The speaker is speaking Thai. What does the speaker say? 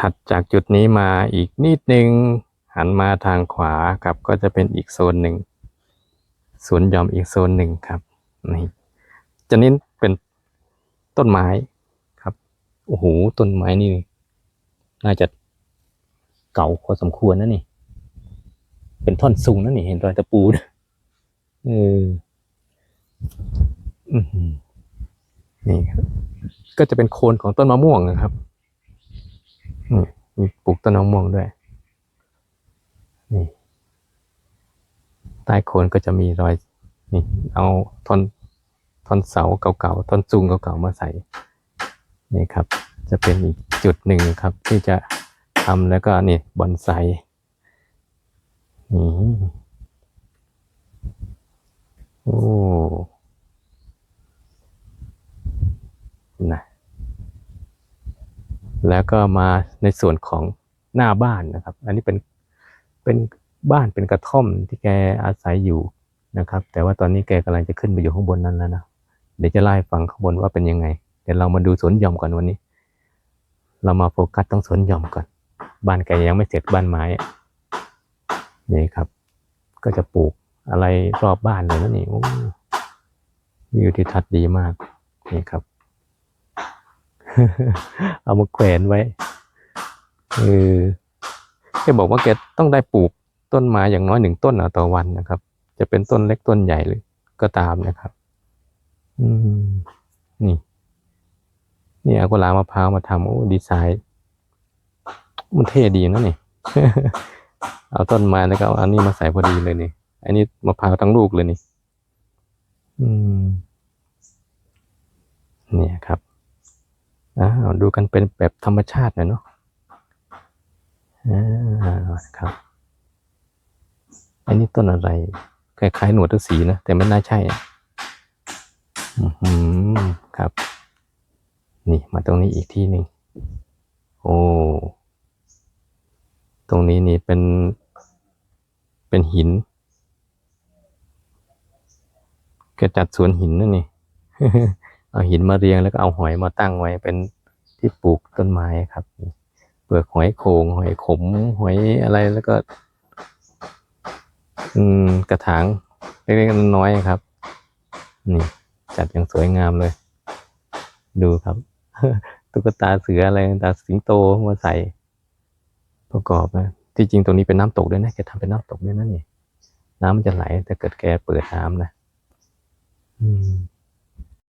ถัดจากจุดนี้มาอีกนิดนึง หันมาทางขวาครับ ก็จะเป็นอีกโซนหนึ่งสวนหย่อมอีกโซนหนึ่งครับนี่จะเน้นเป็นต้นไม้ครับโอ้โหต้นไม้นี่ น่าจะเก่าพอสมควรนะนี่ เป็นท่อนสูงนะนี่ เห็นรอยตะปูนะเอออือหือนี่ก็จะเป็นโคนของต้นมะม่วงนะครับ มีปลูกต้นมะม่วงด้วย นี่ ใต้โคนก็จะมีรอย นี่ เอาท่อนท่อนเสาเก่าๆท่อนซุงเก่าๆมาใส่ นี่ครับ จะเป็นอีกจุดหนึ่งครับ ที่จะทำแล้วก็นี่บอนไซนี่โอ้นะ แล้วก็มาในส่วนของหน้าบ้านนะครับ อันนี้เป็นเป็นบ้านเป็นกระท่อมที่แกอาศัยอยู่นะครับ แต่ว่าตอนนี้แกกำลังจะขึ้นไปอยู่ข้างบนนั้นแล้วนะเดี๋ยวจะไล่ฟังข้างบนว่าเป็นยังไงเดี๋ยวเรามาดูสวนหย่อมก่อนวันนี้ เรามาโฟกัสต้องสวนหย่อมก่อน บ้านแกยังไม่เสร็จบ้านไม้นี่ครับ ก็จะปลูกอะไรรอบบ้านเลยนะนี่โอ้วิวทิวทัศน์ดีมากนี่ครับ เอามาแขวนไว้เออแกบอกว่าแกต้องได้ปลูกต้นไม้อย่างน้อยหนึ่งต้นต่อวันนะครับ จะเป็นต้นเล็กต้นใหญ่หรือก็ตามนะครับ อืม นี่ นี่เอากุหลาบมะพร้าวมาทำโอ้ดีไซน์ มันเท่ดีนะนี่ เอาต้นไม้แล้วก็เอาอันนี้มาใส่พอดีเลยนี่ อันนี้มะพร้าวทั้งลูกเลยนี่ อืม เนี่ยครับ อ่าดูกันเป็นแบบธรรมชาติหน่อยเนาะอ่าครับ อันนี้ต้นอะไร คล้ายๆ หนวดฤาษีนะ แต่ไม่น่าใช่อะอือหือครับ นี่มาตรงนี้อีกที่หนึ่งโอ้ ตรงนี้นี่เป็น เป็นหินแกจัดสวนหินนั่นนี่ เอาหินมาเรียงแล้วก็เอาหอยมาตั้งไว้เป็น ที่ปลูกต้นไม้ครับ เปลือกหอยโขงหอยขมหอยอะไรแล้วก็ อืมกระถางเล็กๆน้อยๆครับ นี่ จัดอย่างสวยงามเลย ดูครับตุ๊กตาเสืออะไรตาสิงโตมาใส่ ประกอบนะที่จริงตรงนี้เป็นน้ำตกด้วยนะแกทำเป็นน้ำตกด้วยนะนี่น้ำมันจะไหลถ้าเกิดแกเปิดน้ำนะ อืม